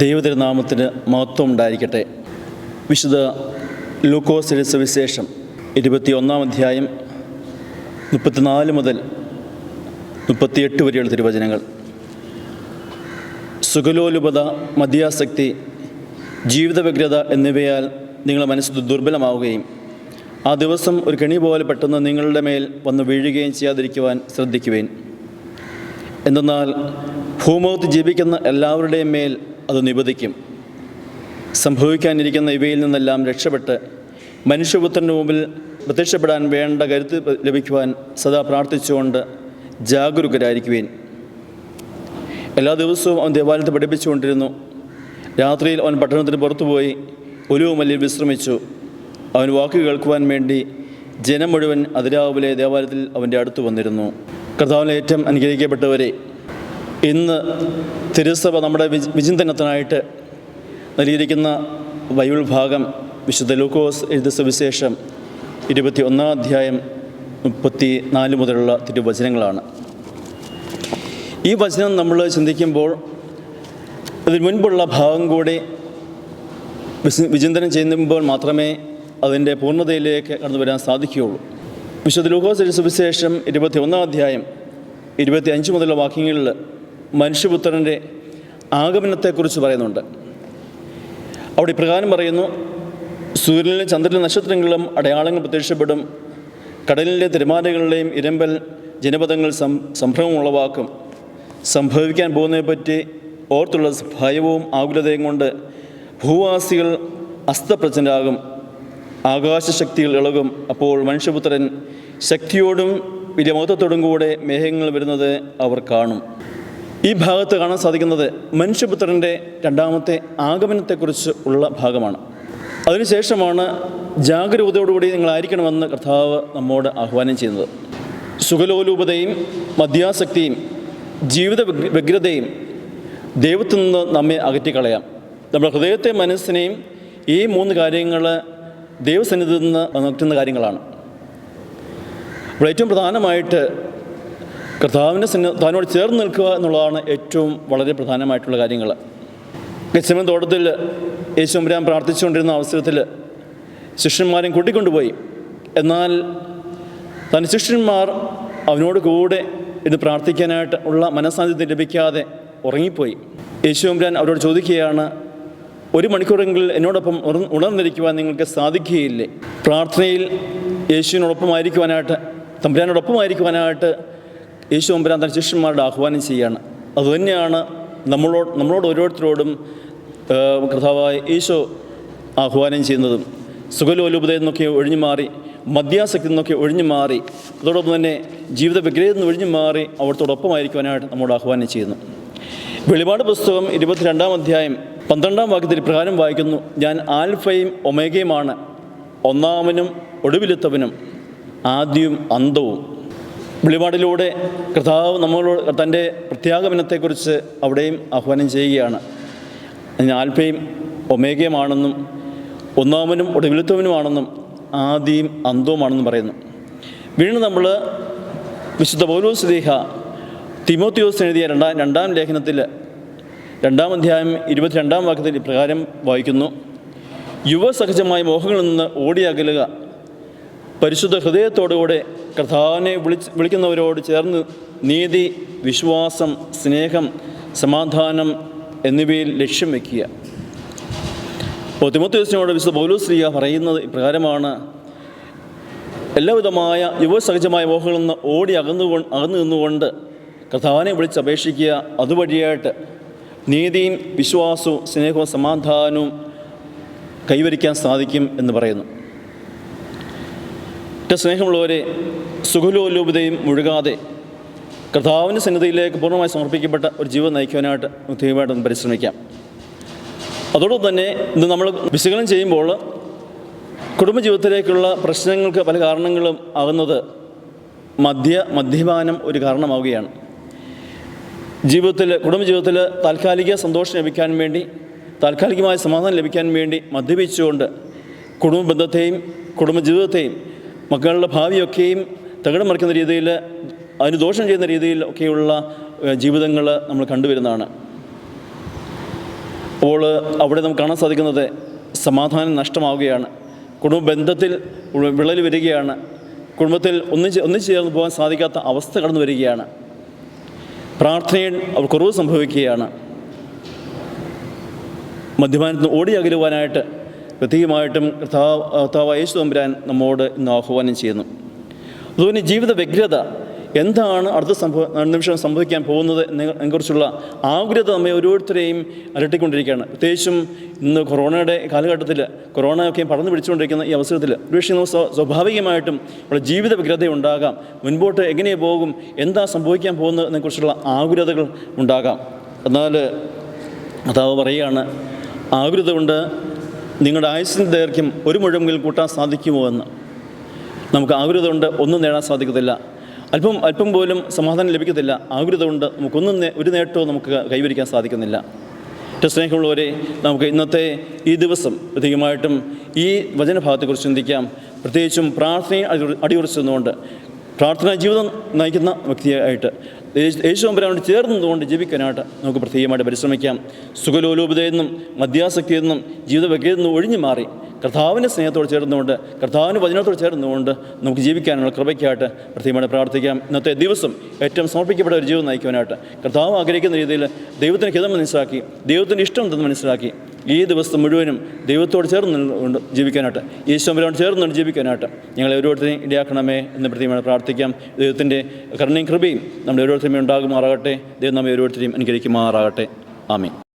ദൈവതിരുനാമത്തിന് മഹത്വം ഉണ്ടായിരിക്കട്ടെ. വിശുദ്ധ ലൂക്കോസ് വിശേഷം ഇരുപത്തി ഒന്നാം അധ്യായം മുപ്പത്തിനാല് മുതൽ മുപ്പത്തിയെട്ട് വരെയുള്ള തിരുവചനങ്ങൾ. സുഖലോലുപത മദ്യാസക്തി ജീവിത വ്യഗ്രത എന്നിവയാൽ നിങ്ങളുടെ മനസ്സ് ദുർബലമാവുകയും ആ ദിവസം ഒരു കെണി പോലെ പെട്ടെന്ന് നിങ്ങളുടെ മേൽ വന്ന് വീഴുകയും ചെയ്യാതിരിക്കുവാൻ ശ്രദ്ധിക്കുവേൻ. എന്തെന്നാൽ ഭൂമുഖത്ത് ജീവിക്കുന്ന എല്ലാവരുടെയും മേൽ അത് നിബദിക്കും സംഭവിക്കാനിരിക്കുന്ന ഇവയിൽ നിന്നെല്ലാം രക്ഷപ്പെട്ട് മനുഷ്യപുത്രന്റെ മുമ്പിൽ പ്രത്യക്ഷപ്പെടാൻ വേണ്ട കരുത്ത് ലഭിക്കുവാൻ സദാ പ്രാർത്ഥിച്ചുകൊണ്ട് ജാഗരൂകരായിരിക്കുവേൻ. എല്ലാ ദിവസവും അവൻ ദേവാലയത്തിൽ പഠിപ്പിച്ചുകൊണ്ടിരുന്നു. രാത്രിയിൽ അവൻ പട്ടണത്തിന് പുറത്തുപോയി ഒലുവുമല്ലിൽ വിശ്രമിച്ചു. അവൻ വാക്ക് കേൾക്കുവാൻ വേണ്ടി ജനം മുഴുവൻ അതിരാവിലെ ദേവാലയത്തിൽ അവന്റെ അടുത്ത് വന്നിരുന്നു. കർത്താവിലെ ഏറ്റവും അനുഗ്രഹിക്കപ്പെട്ടവരെ ഇന്ന് തിരുസഭ നമ്മുടെ വിചി വിചിന്തനത്തിനായിട്ട് നൽകിയിരിക്കുന്ന ബൈബിൾ ഭാഗം വിശുദ്ധ ലൂക്കോസ് എഴുതി സുവിശേഷം ഇരുപത്തി ഒന്നാം അധ്യായം മുപ്പത്തി നാല് മുതലുള്ള തിരുവചനങ്ങളാണ്. ഈ വചനം നമ്മൾ ചിന്തിക്കുമ്പോൾ അതിന് മുൻപുള്ള ഭാഗം കൂടി വിചി- വിചിന്തനം ചെയ്യുമ്പോൾ മാത്രമേ അതിന്റെ പൂർണതയിലേക്ക് കടന്നു വരാൻ സാധിക്കുകയുള്ളൂ. വിശുദ്ധ ലൂക്കോസ് എഴുതി സുവിശേഷം ഇരുപത്തി ഒന്നാം അധ്യായം ഇരുപത്തി അഞ്ച് മുതലുള്ള വാക്യങ്ങളിൽ മനുഷ്യപുത്രന്റെ ആഗമനത്തെക്കുറിച്ച് പറയുന്നുണ്ട്. അവിടെ ഇപ്രകാരം പറയുന്നു സൂര്യനിലും ചന്ദ്രനിലും നക്ഷത്രങ്ങളിലും അടയാളങ്ങൾ പ്രത്യക്ഷപ്പെടും. കടലിലെ തിരമാലകളുടെയും ഇരമ്പൽ ജനപദങ്ങൾ സം സംഭ്രമം ഉളവാക്കും. സംഭവിക്കാൻ പോകുന്നതിനെപ്പറ്റി ഓർത്തുള്ള ഭയവും ആകുലതയും കൊണ്ട് ഭൂവാസികൾ അസ്തപ്രജനാകും ആകാശശക്തികൾ ഇളകും. അപ്പോൾ മനുഷ്യപുത്രൻ ശക്തിയോടും വലിയ മഹത്വത്തോടും കൂടെ മേഘങ്ങൾ വരുന്നത് അവർ കാണും. ഈ ഭാഗത്ത് കാണാൻ സാധിക്കുന്നത് മനുഷ്യപുത്രന്റെ രണ്ടാമത്തെ ആഗമനത്തെക്കുറിച്ച് ഉള്ള ഭാഗമാണ്. അതിനുശേഷമാണ് ജാഗരൂകതയോടുകൂടി നിങ്ങളായിരിക്കണമെന്ന് കർത്താവ് നമ്മോട് ആഹ്വാനം ചെയ്യുന്നത്. സുഖലോലൂപതയും മദ്യാസക്തിയും ജീവിത വ്യഗ്ര- വ്യഗ്രതയും ദൈവത്തിൽ നിന്ന് നമ്മെ അകറ്റിക്കളയാം. നമ്മുടെ ഹൃദയത്തെ മനസ്സിനെയും ഈ മൂന്ന് കാര്യങ്ങൾ ദൈവസന്നിധിയിൽ നിന്ന് നിർത്തുന്ന കാര്യങ്ങളാണ്. അപ്പോൾ ഏറ്റവും പ്രധാനമായിട്ട് കർത്താവിന്റെ സന്ന താനോട് ചേർന്ന് നിൽക്കുക എന്നുള്ളതാണ് ഏറ്റവും വളരെ പ്രധാനമായിട്ടുള്ള കാര്യങ്ങൾ. ഗച്ചമൻ തോട്ടത്തിൽ യേശുമ്പരാൻ പ്രാർത്ഥിച്ചുകൊണ്ടിരുന്ന അവസരത്തിൽ ശിഷ്യന്മാരെയും കൂട്ടിക്കൊണ്ടുപോയി. എന്നാൽ തന്റെ ശിഷ്യന്മാർ അവനോട് കൂടെ ഇത് പ്രാർത്ഥിക്കാനായിട്ട് ഉള്ള മനസ്സാന്നിധ്യം ലഭിക്കാതെ ഉറങ്ങിപ്പോയി. യേശുമ്പരാൻ അവരോട് ചോദിക്കുകയാണ് ഒരു മണിക്കൂറെങ്കിൽ എന്നോടൊപ്പം ഉണർ- ഉണർന്നിരിക്കുവാൻ നിങ്ങൾക്ക് സാധിക്കുകയില്ലേ? പ്രാർത്ഥനയിൽ യേശുവിനോടൊപ്പമായിരിക്കുവാനായിട്ട് തമ്പുരാനോടൊപ്പമായിരിക്കുവാനായിട്ട് യേശു തന്റെ ശിഷ്യന്മാരുടെ ആഹ്വാനം ചെയ്യുകയാണ് അതുതന്നെയാണ് നമ്മളോട് നമ്മളോട് ഓരോരുത്തരോടും കർത്താവായ ഈശോ ആഹ്വാനം ചെയ്യുന്നതും. സുഖലോലുപതയിൽ നിന്നൊക്കെ ഒഴിഞ്ഞു മാറി മദ്യാസക്തി നിന്നൊക്കെ ഒഴിഞ്ഞു മാറി അതോടൊപ്പം തന്നെ ജീവിത വിഗ്രഹത്തിൽ നിന്ന് ഒഴിഞ്ഞു മാറി അവിടത്തോടൊപ്പമായിരിക്കുവാനായിട്ട് നമ്മോട് ആഹ്വാനം ചെയ്യുന്നു. വെളിപാട് പുസ്തകം ഇരുപത്തിരണ്ടാം അധ്യായം പന്ത്രണ്ടാം വാക്യത്തിൽ പ്രകാരം വായിക്കുന്നു ഞാൻ ആൽഫയും ഒമേഗയുമാണ്. ഒന്നാമനും ഒടുവിലെത്തവനും ആദ്യവും അന്തവും വെളിപാടിലൂടെ കർത്താവ് നമ്മളോട് തന്റെ പ്രത്യാഗമനത്തെക്കുറിച്ച് അവിടെയും ആഹ്വാനം ചെയ്യുകയാണ്. അതിന് ആൽപ്പയും ഒമേഗയുമാണെന്നും ഒന്നാമനും ഒടുവിലത്തവനുമാണെന്നും ആദ്യം അന്തവുമാണെന്നും പറയുന്നു. വീണ്ടും നമ്മൾ വിശുദ്ധ പൗലോസ് ദീഹ തിമോത്തിയോസ് എഴുതിയ രണ്ടാം രണ്ടാം ലേഖനത്തിൽ രണ്ടാം അധ്യായം ഇരുപത്തിരണ്ടാം വാക്യത്തിൽ ഇപ്രകാരം വായിക്കുന്നു. യുവസഹജമായ മോഹങ്ങളിൽ നിന്ന് ഓടിയകലുക. പരിശുദ്ധ ഹൃദയത്തോടുകൂടെ കർത്താവിനെ വിളിച്ച് വിളിക്കുന്നവരോട് ചേർന്ന് നീതി വിശ്വാസം സ്നേഹം സമാധാനം എന്നിവയിൽ ലക്ഷ്യം വയ്ക്കുക അപ്പോൾ തിമോത്തിയോസിനോട് വിശുദ്ധ പൗലോസ്ലിയ പറയുന്നത് ഇപ്രകാരമാണ് എല്ലാവിധമായ യുവസഹജമായ മോഹങ്ങളിൽ നിന്ന് ഓടി അകന്നു അകന്നു നിന്നുകൊണ്ട് കർത്താവിനെ വിളിച്ച് അപേക്ഷിക്കുക. അതുവഴിയായിട്ട് നീതിയും വിശ്വാസവും സ്നേഹവും സമാധാനവും കൈവരിക്കാൻ സാധിക്കും എന്ന് പറയുന്നു. എന്റെ സ്നേഹമുള്ളവരെ സുഖലോലുപതയും മുഴുകാതെ കർത്താവിന്റെ സന്നിധിയിലേക്ക് പൂർണമായി സമർപ്പിക്കപ്പെട്ട ഒരു ജീവൻ നയിക്കുവാനായിട്ട് തീവ്രമായിട്ട് പരിശ്രമിക്കാം. അതോടൊപ്പം തന്നെ ഇത് നമ്മൾ വിശകലനം ചെയ്യുമ്പോൾ കുടുംബജീവിതത്തിലേക്കുള്ള പ്രശ്നങ്ങൾക്ക് പല കാരണങ്ങളും ആകുന്നത് മദ്യ മദ്യപാനം ഒരു കാരണമാവുകയാണ്. ജീവിതത്തിൽ കുടുംബജീവിതത്തിൽ താൽക്കാലിക സന്തോഷം ലഭിക്കാൻ വേണ്ടി താൽക്കാലികമായ സമാധാനം ലഭിക്കാൻ വേണ്ടി മദ്യപിച്ചുകൊണ്ട് കുടുംബ ബന്ധത്തെയും കുടുംബജീവിതത്തെയും മക്കളുടെ ഭാവിയൊക്കെയും തകിടം മറിക്കുന്ന രീതിയിൽ അതിന് ദോഷം ചെയ്യുന്ന രീതിയിൽ ഒക്കെയുള്ള ജീവിതങ്ങൾ നമ്മൾ കണ്ടുവരുന്നതാണ്. അപ്പോൾ അവിടെ നമുക്ക് കാണാൻ സാധിക്കുന്നത് സമാധാനം നഷ്ടമാവുകയാണ്. കുടുംബ ബന്ധത്തിൽ വിള്ളൽ വരികയാണ്. കുടുംബത്തിൽ ഒന്നിച്ച് ഒന്നിച്ച് ചേർന്ന് പോകാൻ സാധിക്കാത്ത അവസ്ഥ കടന്നു വരികയാണ്. പ്രാർത്ഥനയിൽ അവർ കുറവ് സംഭവിക്കുകയാണ്. മദ്യപാനത്തിന് ഓടി അകലുവാനായിട്ട് പ്രത്യേകമായിട്ടും കർത്താവ് യേശു തമ്പുരാൻ നമ്മോട് ഇന്ന് ആഹ്വാനം ചെയ്യുന്നു. അതുപോലെ ജീവിത വ്യഗ്രത എന്താണ് അടുത്ത സംഭവ നിമിഷം സംഭവിക്കാൻ പോകുന്നത് എന്നതിനെക്കുറിച്ചുള്ള ആഗ്രഹത നമ്മെ ഓരോരുത്തരെയും അലട്ടിക്കൊണ്ടിരിക്കുകയാണ്. പ്രത്യേകിച്ചും ഇന്ന് കൊറോണയുടെ കാലഘട്ടത്തിൽ കൊറോണ ഒക്കെ പടർന്നു പിടിച്ചുകൊണ്ടിരിക്കുന്ന ഈ അവസരത്തിൽ ഒരുപക്ഷെ നമുക്ക് സ്വാഭാവികമായിട്ടും നമ്മുടെ ജീവിത വ്യഗ്രത ഉണ്ടാകാം. മുൻപോട്ട് എങ്ങനെ പോകും എന്താ സംഭവിക്കാൻ പോകുന്നത് എന്നതിനെക്കുറിച്ചുള്ള ആകുലതകൾ ഉണ്ടാകാം. എന്നാൽ കഥാവ് പറയുകയാണ് ആകുലത കൊണ്ട് നിങ്ങളുടെ ആയുസിന്റെ ദൈർഘ്യം ഒരു മുഴമെങ്കിൽ കൂട്ടാൻ സാധിക്കുമോ എന്ന്? നമുക്ക് ആകുലത കൊണ്ട് ഒന്നും നേടാൻ സാധിക്കത്തില്ല. അല്പം അല്പം പോലും സമാധാനം ലഭിക്കത്തില്ല. ആകുലത കൊണ്ട് നമുക്കൊന്നും ഒരു നേട്ടവും നമുക്ക് കൈവരിക്കാൻ സാധിക്കുന്നില്ല. സ്നേഹമുള്ളവരെ നമുക്ക് ഇന്നത്തെ ഈ ദിവസം പ്രത്യേകമായിട്ടും ഈ വചനഭാഗത്തെക്കുറിച്ച് ചിന്തിക്കാം. പ്രത്യേകിച്ചും പ്രാർത്ഥനയെ അടി അടിയുറച്ചു നിന്നുകൊണ്ട് പ്രാർത്ഥനാ ജീവിതം നയിക്കുന്ന വ്യക്തിയായിട്ട് യേശു- യേശു ചേർന്നതുകൊണ്ട് ജീവിക്കാനായിട്ട് നമുക്ക് പ്രത്യേകമായിട്ട് പരിശ്രമിക്കാം. മദ്യാസക്തിയിൽ നിന്നും ജീവിത വ്യക്തിയിൽ നിന്നും ഒഴിഞ്ഞു മാറി കർത്താവിന്റെ സ്നേഹത്തോട് ചേർന്നുകൊണ്ട് കർത്താവിന്റെ വചനത്തോട് ചേർന്നുകൊണ്ട് നമുക്ക് ജീവിക്കാനുള്ള കൃപയ്ക്കായിട്ട് പ്രത്യേകമായിട്ട് പ്രാർത്ഥിക്കാം. ഇന്നത്തെ ദിവസം ഏറ്റവും സമർപ്പിക്കപ്പെട്ട ഒരു ജീവിതം നയിക്കുവാനായിട്ട് കർത്താവ് ആഗ്രഹിക്കുന്ന രീതിയിൽ ദൈവത്തിന് ഹിതം മനസ്സിലാക്കി ദൈവത്തിന്റെ ഇഷ്ടം എന്തെന്ന് മനസ്സിലാക്കി ഈ ദിവസം മുഴുവനും ദൈവത്തോട് ചേർന്ന് കൊണ്ട് ജീവിക്കാനായിട്ട് ഈശ്വരനോട് ചേർന്ന് നിന്ന് ജീവിക്കാനായിട്ട് ഞങ്ങളെ ഓരോരുത്തരെയും ഇടയാക്കണമേ എന്ന് പ്രത്യേകമായി പ്രാർത്ഥിക്കാം. ദൈവത്തിന്റെ കരുണയും കൃപയും നമ്മുടെ ഓരോരുത്തരുമേ ഉണ്ടാകുമാറാകട്ടെ. ദൈവം നമ്മെ ഓരോരുത്തരെയും അനുഗ്രഹിക്കുമാറാകട്ടെ. ആമീൻ.